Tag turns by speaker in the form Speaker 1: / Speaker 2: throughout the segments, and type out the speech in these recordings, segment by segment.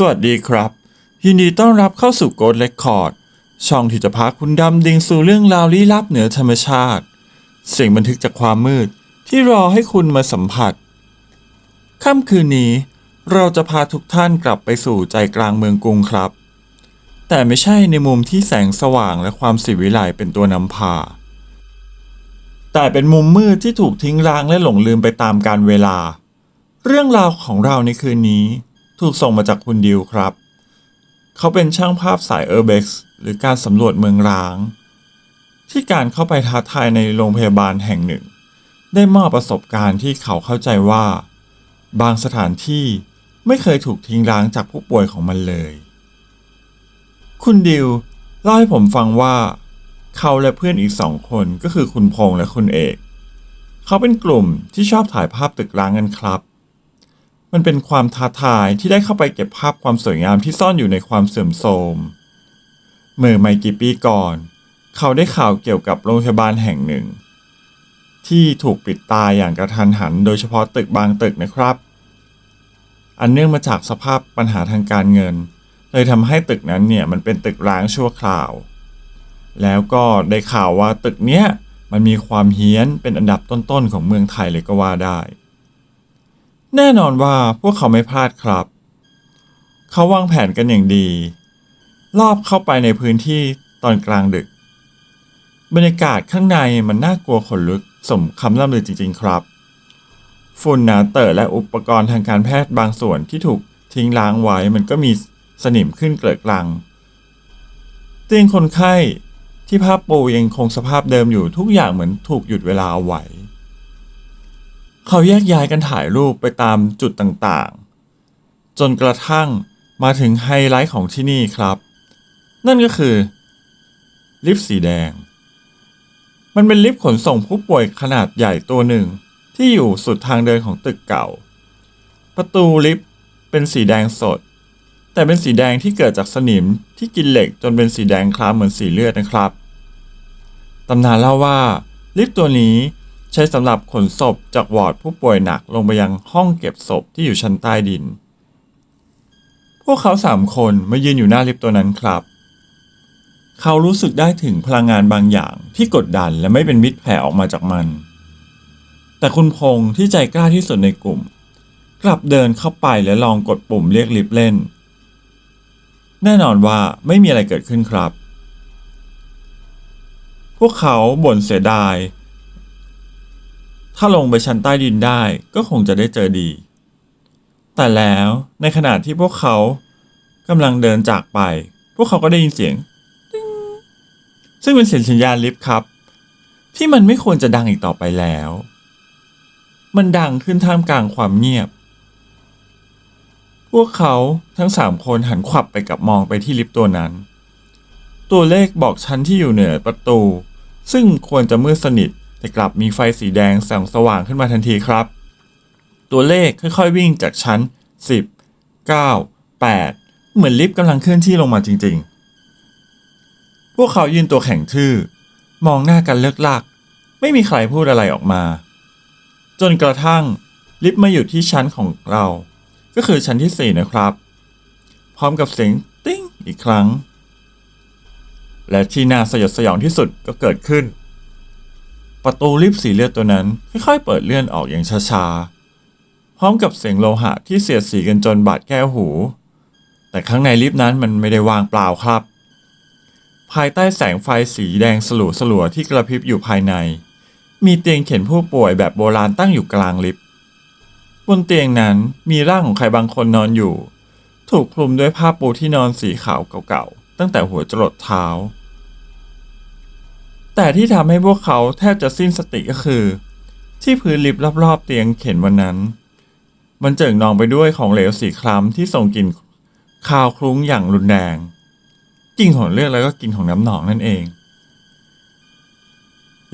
Speaker 1: สวัสดีครับ ยินดีต้อนรับเข้าสู่โกดเ e คคอร์ด ช่องที่จะพาคุณดำดิ่งสู่เรื่องราวลี้ลับเหนือธรรมชาติ เสียงบันทึกจากความมืดที่รอให้คุณมาสัมผัส ค่ำคืนนี้ เราจะพาทุกท่านกลับไปสู่ใจกลางเมืองกรุงครับ แต่ไม่ใช่ในมุมที่แสงสว่างและความสิวิไลเป็นตัวนำพา แต่เป็นมุมมืดที่ถูกทิ้งร้างและหลงลืมไปตามกาลเวลา เรื่องราวของเราในคืนนี้ ถูกส่งมาจากคุณดิวครับ เขาเป็นช่างภาพสายเออร์เบ็กซ์หรือการสำรวจเมืองร้าง ที่การเข้าไปท้าทายในโรงพยาบาลแห่งหนึ่ง ได้มอบประสบการณ์ที่เขาเข้าใจว่า บางสถานที่ไม่เคยถูกทิ้งร้างจากผู้ป่วยของมันเลย คุณดิวเล่าให้ผมฟังว่า เขาและเพื่อนอีกสองคนก็คือคุณพงษ์และคุณเอก เขาเป็นกลุ่มที่ชอบถ่ายภาพตึกร้างกันครับ มันเป็นความท้าทายที่ได้เข้าไปเก็บภาพความสวยงามที่ซ่อนอยู่ในความเสื่อมโทรม เมื่อไม่กี่ปีก่อน เขาได้ข่าวเกี่ยวกับโรงพยาบาลแห่งหนึ่ง ที่ถูกปิดตายอย่างกระทันหัน โดยเฉพาะตึกบางตึกนะครับ อันเนื่องมาจากสภาพปัญหาทางการเงิน เลยทำให้ตึกนั้นเนี่ยมันเป็นตึกร้างชั่วคราว แล้วก็ได้ข่าวว่าตึกเนี้ยมันมีความเฮี้ยนเป็นอันดับต้นๆของเมืองไทยเลยก็ว่าได้ แน่นอนว่าพวกเขาไม่พลาดครับ เขาวางแผนกันอย่างดีรอบเข้าไปในพื้นที่ตอนกลางดึก บรรยากาศข้างในมันน่ากลัวขนลุกสมคำล่ำลือจริง ๆ ครับฝุ่นหนาเตอะและอุปกรณ์ทางการแพทย์บางส่วนที่ถูกทิ้งล้างไว้มันก็มีสนิมขึ้นเกลือกลัง เตียงคนไข้ที่ผ้าปูยังคงสภาพเดิมอยู่ทุกอย่างเหมือนถูกหยุดเวลาเอาไว้ เขาแยกย้ายกันถ่ายรูปไปตามจุดต่างๆ จนกระทั่งมาถึงไฮไลท์ของที่นี่ครับ นั่นก็คือ ลิฟต์สีแดง มันเป็นลิฟต์ขนส่งผู้ป่วยขนาดใหญ่ตัวหนึ่งที่อยู่สุดทางเดินของตึกเก่า ประตูลิฟต์เป็นสีแดงสด แต่เป็นสีแดงที่เกิดจากสนิมที่กินเหล็กจนเป็นสีแดงคล้ำเหมือนสีเลือดนะครับตำนานเล่าว่าลิฟต์ตัวนี้ ใช้สำหรับขนศพจากวอร์ดผู้ป่วยหนักลงไปยังห้องเก็บศพที่อยู่ชั้นใต้ดิน พวกเขาสามคนมายืนอยู่หน้าลิฟต์ตัวนั้นครับ เขารู้สึกได้ถึงพลังงานบางอย่างที่กดดันและไม่เป็นมิตรแผ่ออกมาจากมัน แต่คุณพงษ์ที่ใจกล้าที่สุดในกลุ่ม กลับเดินเข้าไปและลองกดปุ่มเรียกลิฟต์เล่น แน่นอนว่าไม่มีอะไรเกิดขึ้นครับ พวกเขาบ่นเสียดาย ถ้าลงไปชั้นใต้ดินได้ก็คงจะได้เจอดี แต่แล้วในขณะที่พวกเขากำลังเดินจากไป พวกเขาก็ได้ยินเสียง ซึ่งเป็นเสียงสัญญาณลิฟต์ครับ ที่มันไม่ควรจะดังอีกต่อไปแล้ว มันดังขึ้นท่ามกลางความเงียบ พวกเขาทั้งสามคนหันขวับไปกับมองไปที่ลิฟต์ตัวนั้น ตัวเลขบอกชั้นที่อยู่เหนือประตู ซึ่งควรจะมืดสนิท แต่กลับมีไฟสีแดงส่องสว่างขึ้นมาทันทีครับ ตัวเลขค่อยๆวิ่งจากชั้น 10 9 8 เหมือนลิฟต์กำลังเคลื่อนที่ลงมาจริงๆ พวกเขายืนตัวแข็งทื่อ มองหน้ากันเลิกลัก ไม่มีใครพูดอะไรออกมา จนกระทั่งลิฟต์มาอยู่ที่ชั้นของเรา ก็คือชั้นที่ 4 นะครับ พร้อมกับเสียงติ้งอีกครั้ง และที่น่าสยดสยองที่สุดก็เกิดขึ้น ประตูลิฟต์สีเลือดตัวนั้นค่อยๆเปิดเลื่อนออกอย่างช้าๆ พร้อมกับเสียงโลหะที่เสียดสีกันจนบาดแก้วหู แต่ข้างในลิฟต์นั้นมันไม่ได้วางเปล่าครับ ภายใต้แสงไฟสีแดงสลัวๆที่กระพริบอยู่ภายใน มีเตียงเข็นผู้ป่วยแบบโบราณตั้งอยู่กลางลิฟต์บนเตียงนั้นมีร่างของใครบางคนนอนอยู่ ถูกคลุมด้วยผ้าปูที่นอนสีขาวเก่าๆตั้งแต่หัวจรดเท้า แต่ที่ทำให้พวกเขาแทบจะสิ้นสติก็คือ ที่พื้นลิฟต์รอบๆ เตียงเข็นวันนั้น มันเจิ่งนองไปด้วยของเหลวสีคล้ำที่ส่งกลิ่นคาวคลุ้งอย่างรุนแรงกลิ่นของเลือดแล้วก็กลิ่นของน้ำหนองนั่นเอง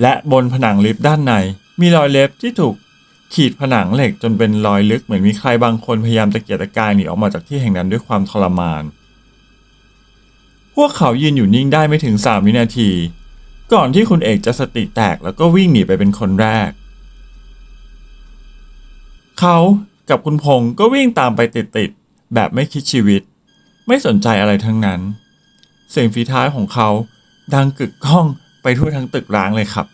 Speaker 1: และบนผนังลิฟต์ด้านในมีรอยเล็บที่ถูกขีดผนังเหล็กจนเป็นรอยลึกเหมือนมีใครบางคนพยายามตะเกียกตะกายหนีออกมาจากที่แห่งนั้นด้วยความทรมาน พวกเขายืนอยู่นิ่งได้ไม่ถึงสามวินาที ก่อนที่คุณเอกจะสติแตกแล้วก็วิ่งหนีไปเป็นคนแรก เขากับคุณพงศ์ก็วิ่งตามไปติดๆแบบไม่คิดชีวิต ไม่สนใจอะไรทั้งนั้น เสียงฝีท้ายของเขาดังกึกก้องไปทั่วทั้งตึกร้างเลยครับ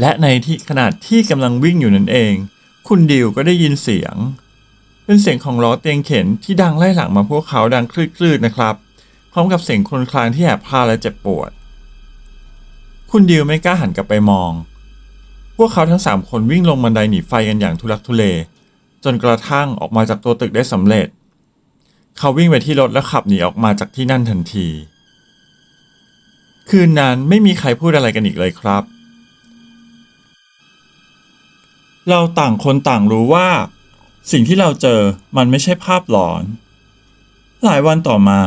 Speaker 1: และในที่ขนาดที่กำลังวิ่งอยู่นั่นเอง คุณดิวก็ได้ยินเสียง เป็นเสียงของล้อเตียงเข็นที่ดังไล่หลังมาพวกเขาดังคลืดๆนะครับ พร้อมกับเสียงคลนคลางที่แอบพาและเจ็บปวด คุณดิวไม่กล้าหันกลับไปมอง พวกเขาทั้งสามคนวิ่งลงบันไดหนีไฟกันอย่างทุลักทุเล จนกระทั่งออกมาจากตัวตึกได้สำเร็จ เขาวิ่งไปที่รถแล้วขับหนีออกมาจากที่นั่นทันที คืนนั้นไม่มีใครพูดอะไรกันอีกเลยครับ เราต่างคนต่างรู้ว่า สิ่งที่เราเจอมันไม่ใช่ภาพหลอน หลายวันต่อมา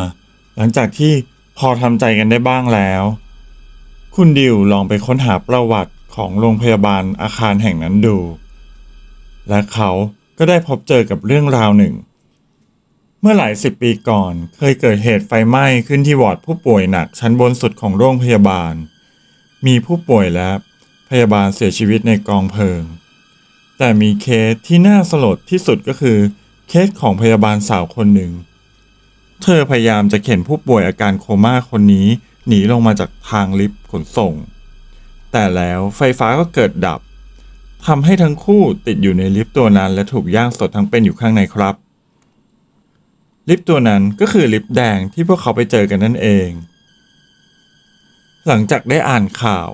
Speaker 1: หลังจากที่พอทำใจกันได้บ้างแล้ว คุณดิวลองไปค้นหาประวัติของโรงพยาบาลอาคารแห่งนั้นดู และเขาก็ได้พบเจอกับเรื่องราวหนึ่ง เมื่อหลายสิบปีก่อนเคยเกิดเหตุไฟไหม้ขึ้นที่วอร์ดผู้ป่วยหนักชั้นบนสุดของโรงพยาบาล มีผู้ป่วยและพยาบาลเสียชีวิตในกองเพลิง แต่มีเคสที่น่าสลดที่สุดก็คือเคสของพยาบาลสาวคนหนึ่ง เธอพยายามจะเข็นผู้ป่วยอาการโคม่าคนนี้ หนีลงมาจากทางลิฟต์ขนส่ง แต่แล้วไฟฟ้าก็เกิดดับทำให้ทั้งคู่ติดอยู่ในลิฟต์ตัวนั้น และถูกย่างสดทั้งเป็นอยู่ข้างในครับ ลิฟต์ตัวนั้นก็คือลิฟต์แดงที่พวกเขาไปเจอกันนั่นเอง หลังจากได้อ่านข่าว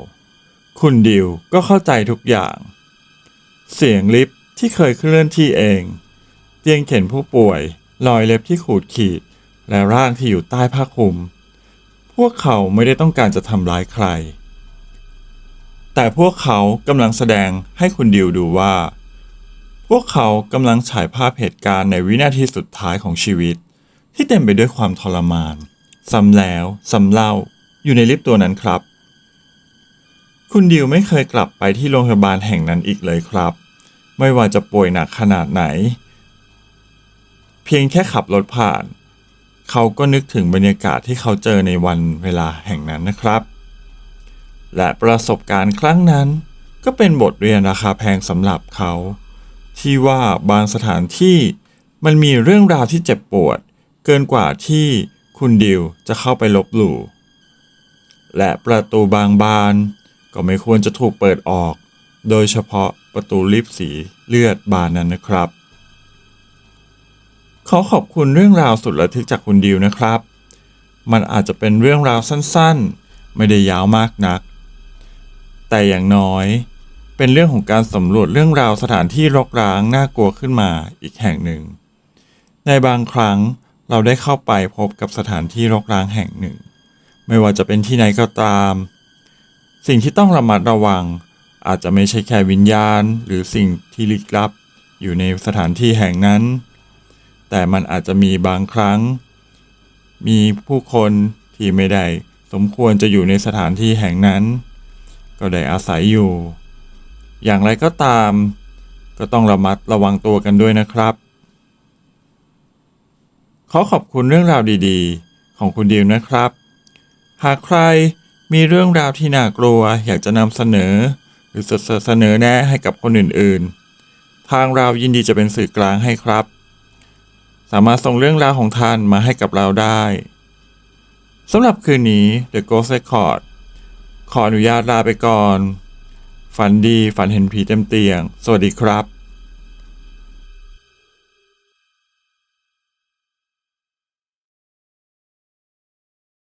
Speaker 1: คุณดิวก็เข้าใจทุกอย่าง เสียงลิฟต์ที่เคยเคลื่อนที่เอง เตียงเข็นผู้ป่วย รอยเล็บที่ขูดขีด และร่างที่อยู่ใต้ผ้าคลุม วกเขาไม่ได้ต้องการจะทำร้ายใคร แต่พวกเขากำลังแสดงให้คุณดิวดูว่า พวกเขากำลังฉายภาพเหตุการณ์ในวินาทีสุดท้ายของชีวิต ที่เต็มไปด้วยความทรมานซ้ำแล้วซ้ำเล่าอยู่ในลิฟต์ตัวนั้นครับ คุณดิวไม่เคยกลับไปที่โรงพยาบาลแห่งนั้นอีกเลยครับ ไม่ว่าจะป่วยหนักขนาดไหน เพียงแค่ขับรถผ่าน เขาก็นึกถึงบรรยากาศที่เขาเจอในวันเวลาแห่งนั้นนะครับ และประสบการณ์ครั้งนั้น ก็เป็นบทเรียนราคาแพงสำหรับเขา ที่ว่าบางสถานที่มันมีเรื่องราวที่เจ็บปวด เกินกว่าที่คุณดิวจะเข้าไปลบหลู่และประตูบางบาน ก็ไม่ควรจะถูกเปิดออก โดยเฉพาะประตูลิฟต์สีเลือดบานนั้นนะครับ ขอขอบคุณเรื่องราวสุดระทึกจากคุณดิวนะครับ มันอาจจะเป็นเรื่องราวสั้นๆ ไม่ได้ยาวมากนัก แต่อย่างน้อย เป็นเรื่องของการสำรวจเรื่องราวสถานที่รกร้างน่ากลัวขึ้นมาอีกแห่งหนึ่ง ในบางครั้งเราได้เข้าไปพบกับสถานที่รกร้างแห่งหนึ่ง ไม่ว่าจะเป็นที่ไหนก็ตาม สิ่งที่ต้องระมัดระวัง อาจจะไม่ใช่แค่วิญญาณ หรือสิ่งที่ลึกลับ อยู่ในสถานที่แห่งนั้น แต่มันอาจจะมีบางครั้ง มีผู้คนที่ไม่ได้สมควรจะอยู่ในสถานที่แห่งนั้น ก็ได้อาศัยอยู่ อย่างไรก็ตาม ก็ต้องระมัดระวังตัวกันด้วยนะครับ ขอขอบคุณเรื่องราวดีๆ ของคุณดิวนะครับ หากใครมีเรื่องราวที่น่ากลัวอยากจะนำเสนอ หรือเสนอแนะให้กับคนอื่นๆ ทางเรายินดีจะเป็นสื่อกลางให้ครับ สามารถส่งเรื่องราวของท่านมาให้กับเราได้สำหรับคืนนี้ The Ghost Record ขออนุญาตลาไปก่อน ฝันดีฝันเห็นผีเต็มเตียง สวัสดีครับ